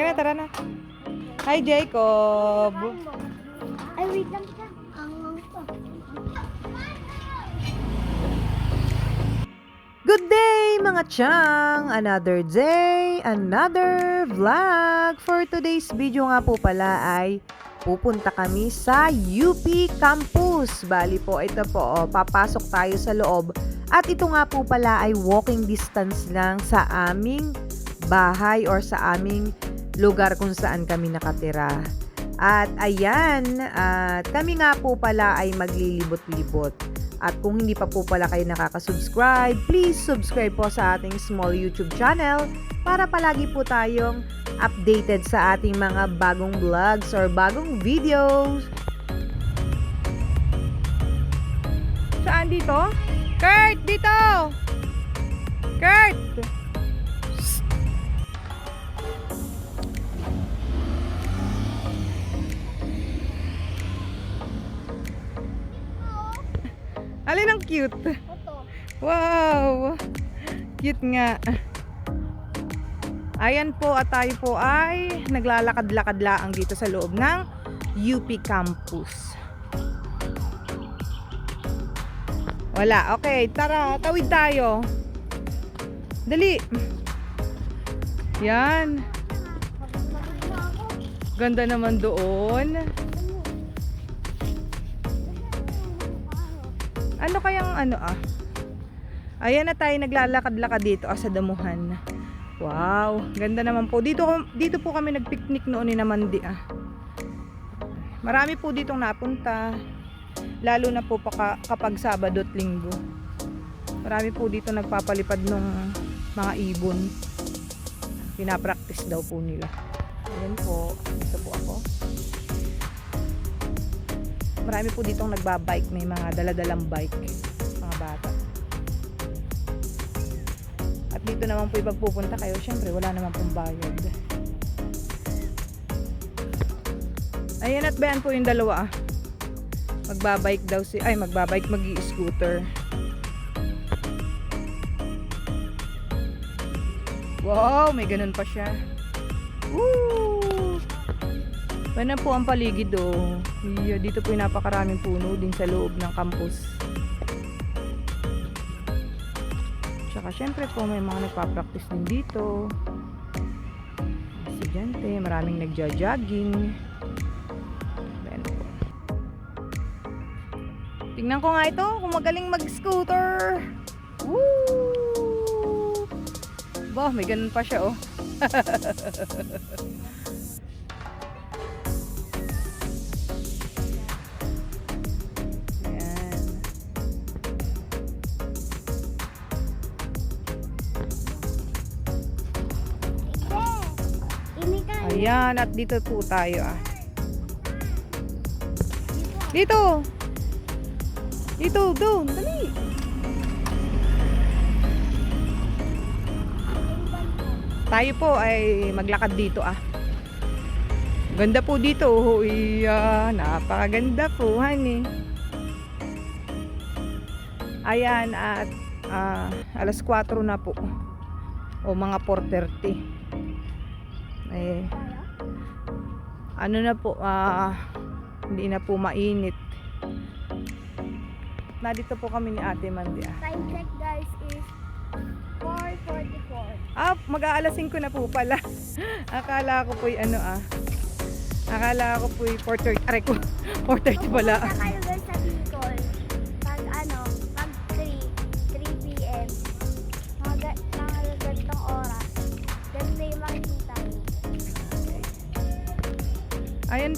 Halika na, tara na. Hi, Jacob. Ay, wait lang ka. Good day mga chang! Another day, another vlog. For today's video nga po pala ay pupunta kami sa UP Campus. Bali po, ito po, oh, papasok tayo sa loob. At ito nga po pala ay walking distance lang sa aming bahay or sa aming lugar kung saan kami nakatira. At ayan, at kami nga po pala ay maglilibot-libot. At kung hindi pa po pala kayo nakaka-subscribe, please subscribe po sa ating small YouTube channel para palagi po tayong updated sa ating mga bagong vlogs or bagong videos. Saan dito? Kurt, dito! Kurt! Alin ang cute? Ito. Wow! Cute nga. Ayan po at tayo po ay naglalakad-lakad laang dito sa loob ng UP Campus. Wala. Okay, tara. Tawid tayo. Dali. Yan. Ganda naman doon. Ano kayang ano ah? Ayan na tayo naglalakad-lakad dito ah, sa damuhan. Wow, ganda naman po. Dito dito po kami nagpiknik noon ni Namandi ah. Marami po ditong napunta. Lalo na po paka, kapag Sabado at Linggo. Marami po dito nagpapalipad ng mga ibon. Pinapractice daw po nila. Ayan po. Dito po ako. Marami po ditong nagbabike. May mga daladalang bike. Mga bata. At dito naman po ipagpupunta kayo. Siyempre, wala naman pong bayad. Ayan at bayan po yung dalawa ah. Magbabike daw si... Ay, magbabike mag scooter Wow, may ganun pa siya. Woo! Ganun po ang paligid oh. Yeah, dito po napakaraming puno din sa loob ng campus. Tsaka syempre po may mga nagpa-practice din dito. Estudyante, maraming nagja-jogging. Tingnan ko nga ito kung magaling mag-scooter. Woo! Bah, may ganun pa siya oh. Ayan, at dito po tayo ah. Dito! Dito, doon, dali! Tayo po ay maglakad dito ah. Ganda po dito, oh, iya, napakaganda po, honey. Ayan, at ah, alas 4 na po. O mga 4.30. Eh, ano na po, ah, hindi na po mainit. Nandito po kami ni Ate Mandy ah. Time check guys is 4.44. Ah, mag-aalas 5 na po pala. Akala ko po ano ah. Akala ko po 4.30. Aray ko, 4.30 pala.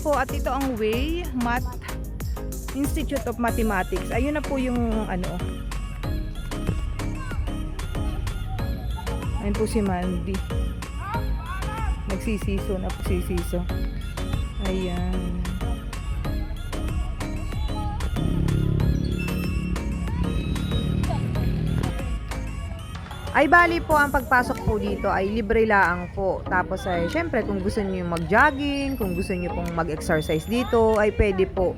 Po, at ito ang Way Math Institute of Mathematics. Ayun na po yung ano. Ayun po si Mandy. Nagsisiso na po sisiso. Ayan. Ay bali po ang pagpasok po dito ay libre laang po. Tapos ay syempre kung gusto niyo mag-jogging, kung gusto niyo pong mag-exercise dito ay pwede po.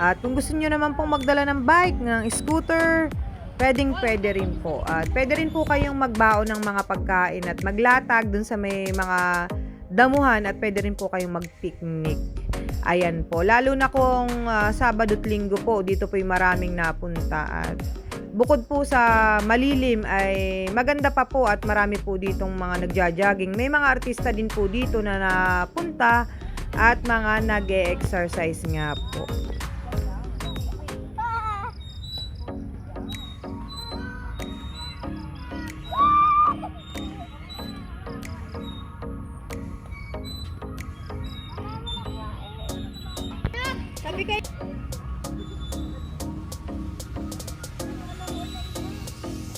At kung gusto niyo naman pong magdala ng bike, ng scooter, pwedeng pwede rin po. At pwede rin po kayong magbaon ng mga pagkain at maglatag dun sa may mga damuhan at pwede rin po kayong mag-picnic. Ayan po. Lalo na kung ah, Sabado at Linggo po, dito po yung maraming napunta. At bukod po sa malilim ay maganda pa po at marami po ditong mga nagja-jogging. May mga artista din po dito na napunta at mga nag-exercise nga po. Sabi kay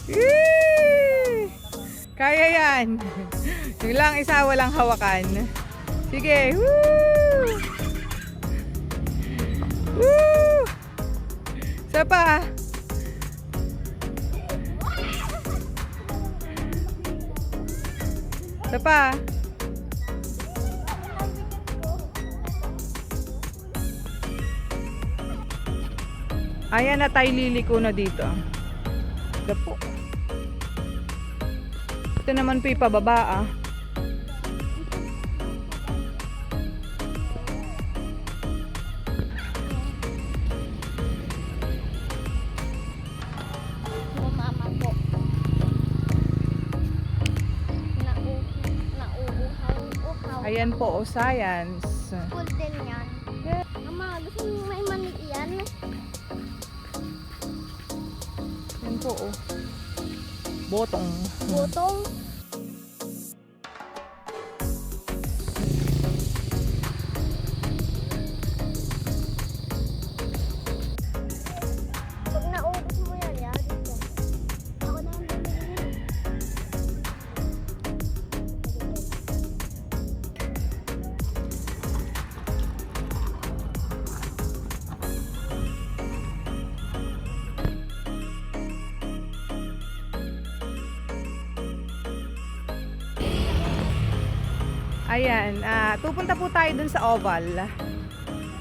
Yee! Kaya yan. Yung lang isa walang hawakan. Sige. Woo! Woo! Isa pa. Isa pa. Ayan na tayo liliko na dito. Ito po. Ito naman po ipababa ah. nauuhaw-uhaw. Ayan po, o science. Full din yan. Mama, gusto mo may mani yan? Ayan po, o. Botong. Butong. Pag Ayan, ah, pupunta po tayo dun sa oval.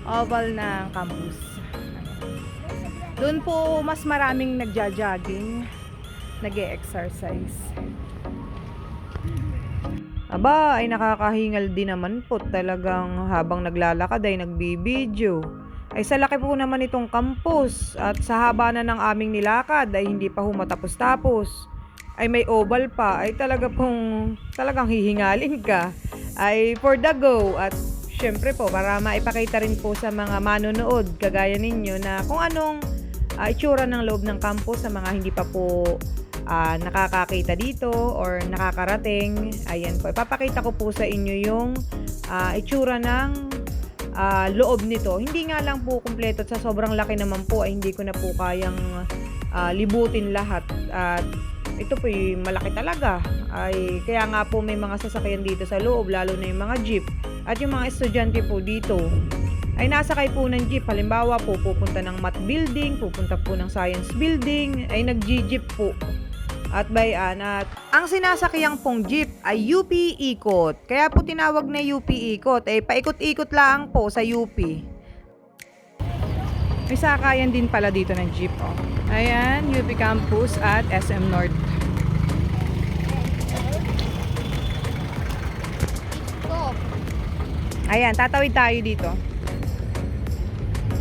Oval ng campus. Doon po mas maraming nagja-jogging, nag exercise Aba, ay nakakahingal din naman po talagang habang naglalakad ay nagbibideo. Ay sa laki po naman itong campus at sa haba na ng aming nilakad ay hindi pa humatapos-tapos. Ay may oval pa ay talaga pong talagang hihingalin ka. Ay for the go at syempre po para maipakita rin po sa mga manonood kagaya ninyo na kung anong ah, itsura ng loob ng campus sa mga hindi pa po ah, nakakakita dito or nakakarating. Ayan po. Ipapakita ko po sa inyo yung ah, itsura ng ah, loob nito. Hindi nga lang po kumpleto at sa sobrang laki naman po ay hindi ko na po kayang ah, libutin lahat. At ito po malaki talaga. Ay, kaya nga po may mga sasakyan dito sa loob, lalo na yung mga jeep. At yung mga estudyante po dito, ay nasakay po ng jeep. Halimbawa po, pupunta ng math building, pupunta po ng science building, ay nag-jeep po. At bayan at ang sinasakyan pong jeep ay UP Ikot. Kaya po tinawag na UP Ikot. Eh, paikot-ikot lang po sa UP. May sakayan din pala dito ng jeep. Oh. Ayan, UP Campus at SM North. Ayan, tatawid tayo dito.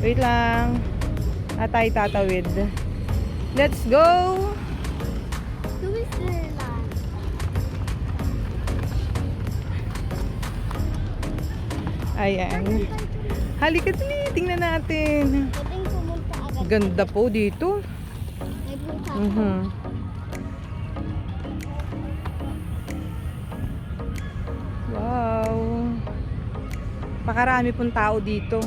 Wait lang. Na tayo tatawid. Let's go! Ayan. Halika dali, tingnan natin. Ganda po dito. Mhm. Wow. Pakarami pong tao dito.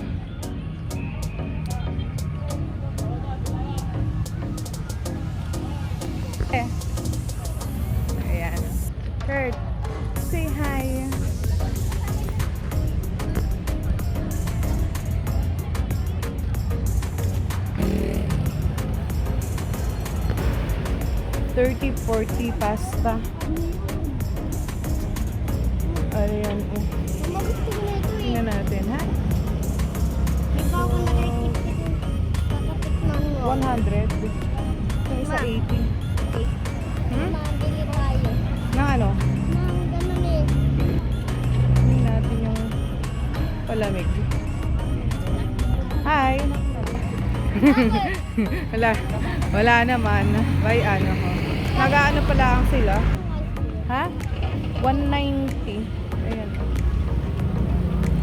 Eh. Ayan. Kurt, say hi. Thirty, forty pasta. Ayan. Oh. 100. Yung isa Ma. 80. Hmm? Na ano? Eh. Tingnan Palamig. Hi. wala. Wala naman. By ano ho. Nag-ano pala ang sila? Ha? 190. Ayan.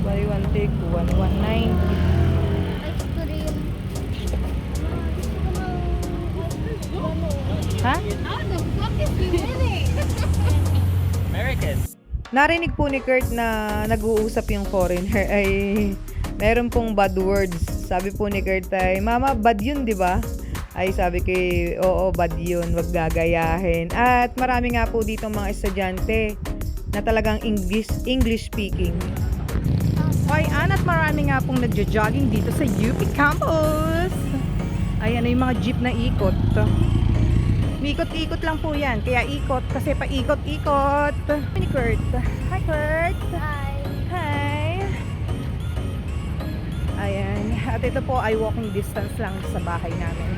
Buy one take one. 190. Ha? How the fuck is he winning? American. Narinig po ni Kurt na nag-uusap yung foreigner ay meron pong bad words. Sabi po ni Kurt ay, Mama, bad yun, di ba? Ay sabi ko, oo, bad yun, wag gagayahin. At marami nga po dito mga estudyante na talagang English, English speaking. Hoy, An, at marami nga pong nagja-jogging dito sa UP campus. Ayan na yung mga jeep na ikot. Ikot-ikot lang po yan. Kaya ikot kasi paikot-ikot. Ni Kurt. Hi, Kurt. Hi. Hi. Ayan. At ito po ay walking distance lang sa bahay namin.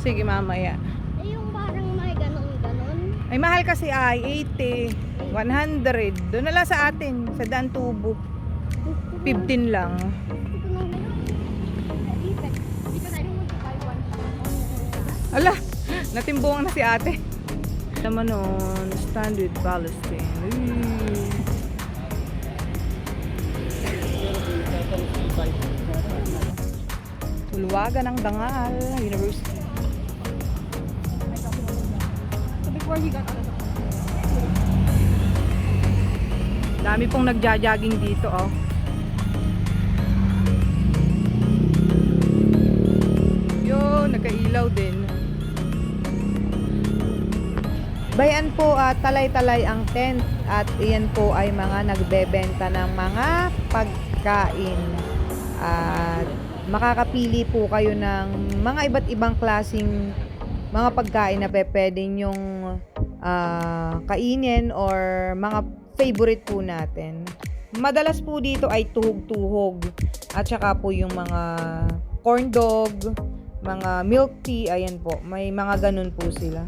Sige, mamaya. Eh, yung parang may ganon-ganon. Ay, mahal kasi ay 80, 100. Doon na lang sa atin, sa daan tubo. 15 lang. Ala, natimbungan na si ate. Naman nun, standard Palestine. Uy. Tulwagan ng Dangal University. Before he got Dami pong nagja-jogging dito, oh. Yun, nagkailaw din. Bayan po at talay-talay ang tent at iyan po ay mga nagbebenta ng mga pagkain. At makakapili po kayo ng mga iba't ibang klasing mga pagkain na pe- pwede nyong ah, kainin or mga favorite po natin. Madalas po dito ay tuhog-tuhog at saka po yung mga corn dog, mga milk tea, ayan po. May mga ganun po sila.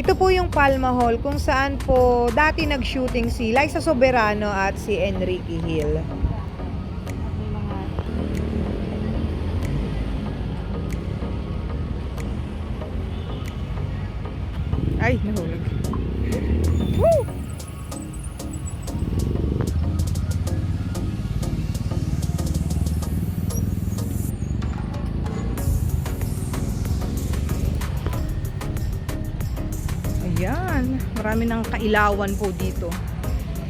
Ito po yung Palma Hall kung saan po dati nag-shooting si Liza Soberano at si Enrique Hill. Ay, nahulog. Ng kailawan po dito.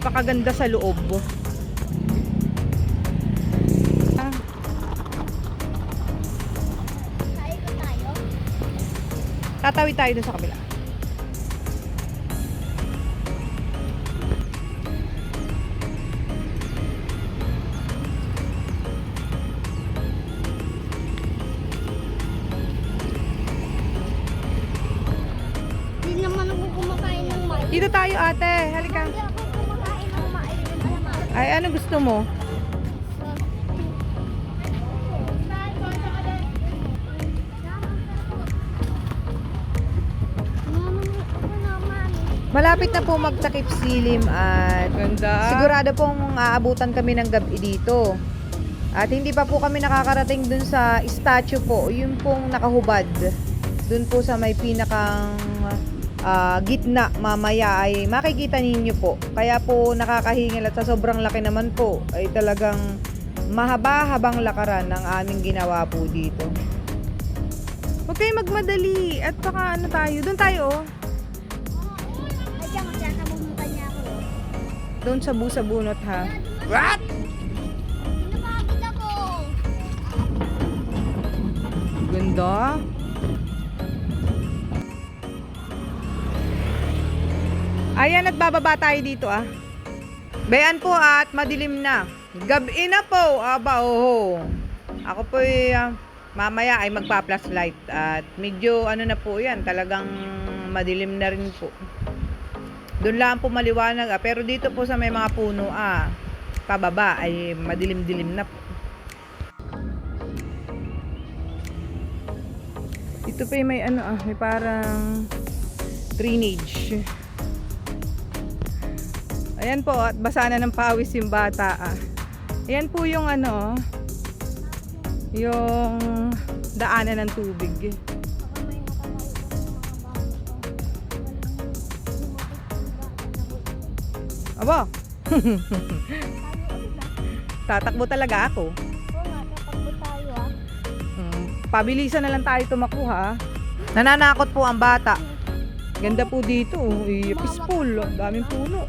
Pakaganda sa loob. Ah, ko tayo. tatawid tayo dun sa kabila. Gusto mo? Malapit na po magtakip silim at Ganda. sigurado pong aabutan kami ng gabi dito. At hindi pa po kami nakakarating dun sa statue po, yun pong nakahubad. Dun po sa may pinakang ah, gitna mamaya ay makikita ninyo po. Kaya po nakakahingil at sa sobrang laki naman po ay talagang mahaba-habang lakaran ng aming ginawa po dito. Huwag kayo magmadali at baka ano tayo, doon tayo oh. Ay, diyan kasi namumunta niya ako. Doon sa busa bunot ha. What? Ganda. Ayan at bababa tayo dito ah. Bayan po at madilim na. Gabi na po. Aba, oho. Ako po ay ah, mamaya ay magpa-flashlight at medyo ano na po yan, talagang madilim na rin po. Doon lang po maliwanag ah, pero dito po sa may mga puno ah, pababa ay madilim-dilim na po. Ito pa may ano ah, may parang drainage. Ayan po, at basa na ng pawis yung bata ah. Ayan po yung ano, yung daanan ng tubig. Aba, tatakbo talaga ako. Oo nga, tayo ah. Mm, pabilisan na lang tayo tumakuha. Nananakot po ang bata. Ganda po dito. oh. Peaceful. Daming puno.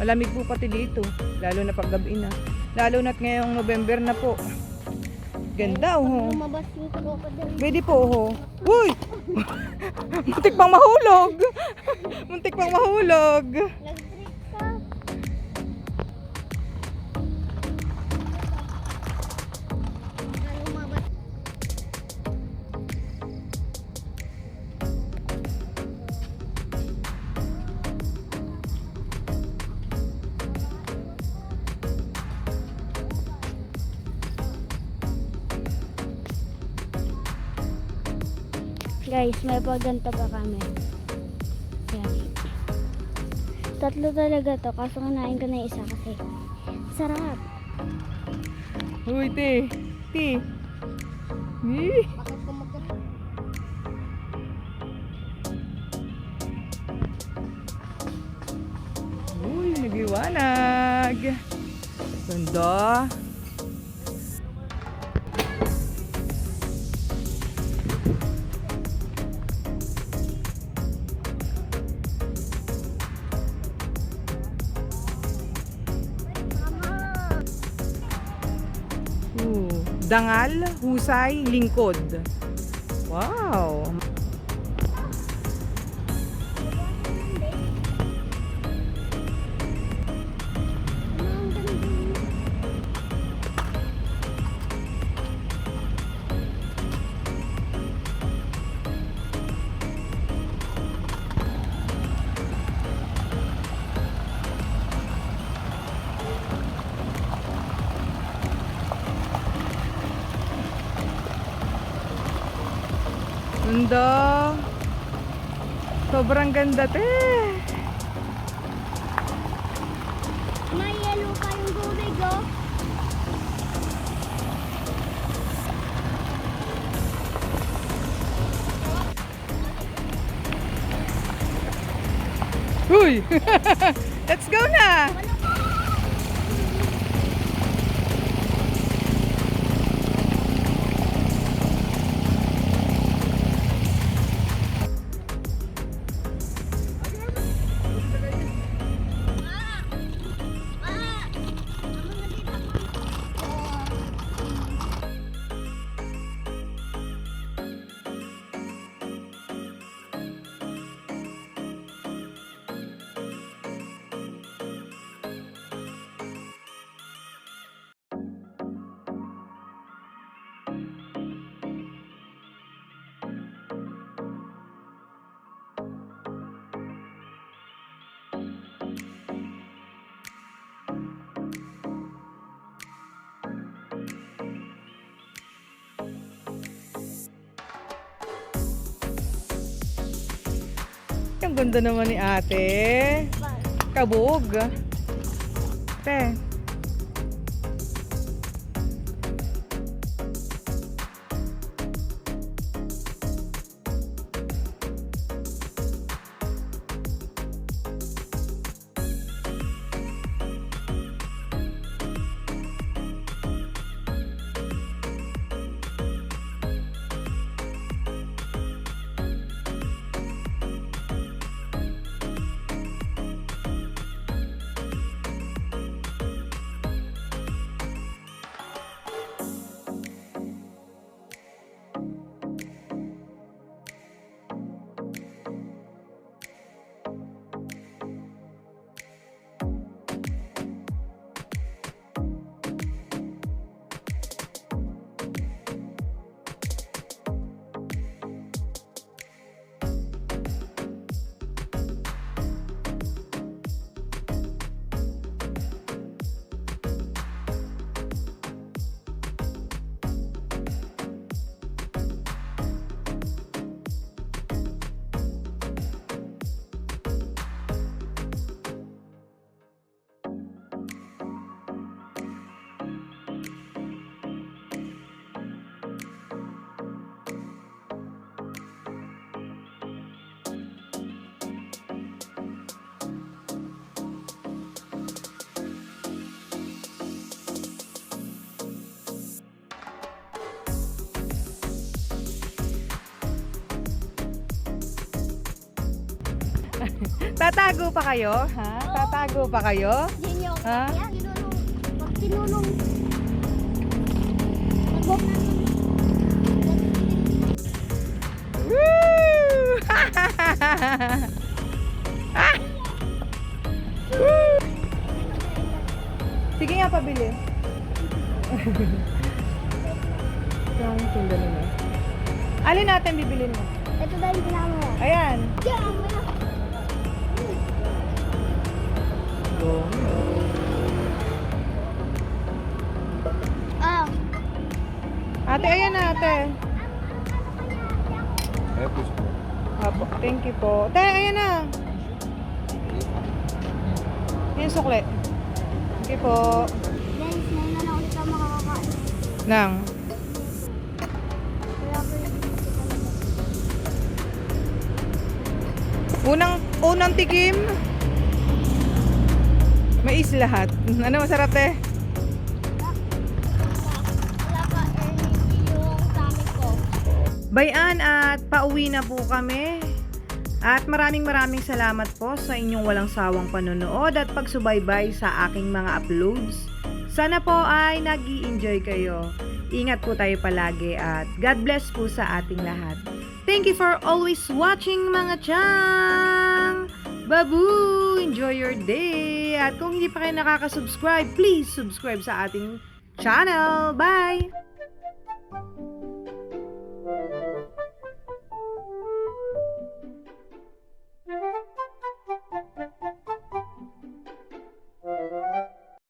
Malamig po pati dito. Lalo na pag gabi na. Lalo na't ngayong November na po. Ganda Pag oh. lumabas yung crocodile. Pwede po oh. Uy! Muntik pang mahulog. Muntik pang mahulog. Guys, may pagganto pa kami. Yan. Tatlo talaga to, kaso kanain ko na isa kasi. Sarap. Uy, te. Te. Eh. Dangal, husay, lingkod. Wow. Ganda. Sobrang ganda, te. May yellow pa yung tubig, oh. Uy! Let's go na! Ang ganda naman ni ate. Kabog. Te. Tatago pa kayo? Ha? Tatago pa kayo? Yun yung, Ha? yan, tinulong, pag tinulong, Woo! Ah! Woo! Sige nga, pabili. Yung tunda nila. Alin natin bibilin mo? Ito yung pinaka mo? Ayan. Diyan, mga. Ah, Ate, ayan na, ate. Eh. Apo, thank you po. Te, ayan na. Yan sukle. Thank you po. guys, ngayon na lang ulit ako makakakain. Nang. Yung Unang, unang tikim. Mais lahat. Ano masarap ko. Bayan at pauwi na po kami. At maraming maraming salamat po sa inyong walang sawang panonood at pagsubaybay sa aking mga uploads. Sana po ay nag enjoy kayo. Ingat po tayo palagi at God bless po sa ating lahat. Thank you for always watching mga chang! Babu! Enjoy your day! At kung hindi pa kayo nakaka-subscribe, please subscribe sa ating channel. Bye!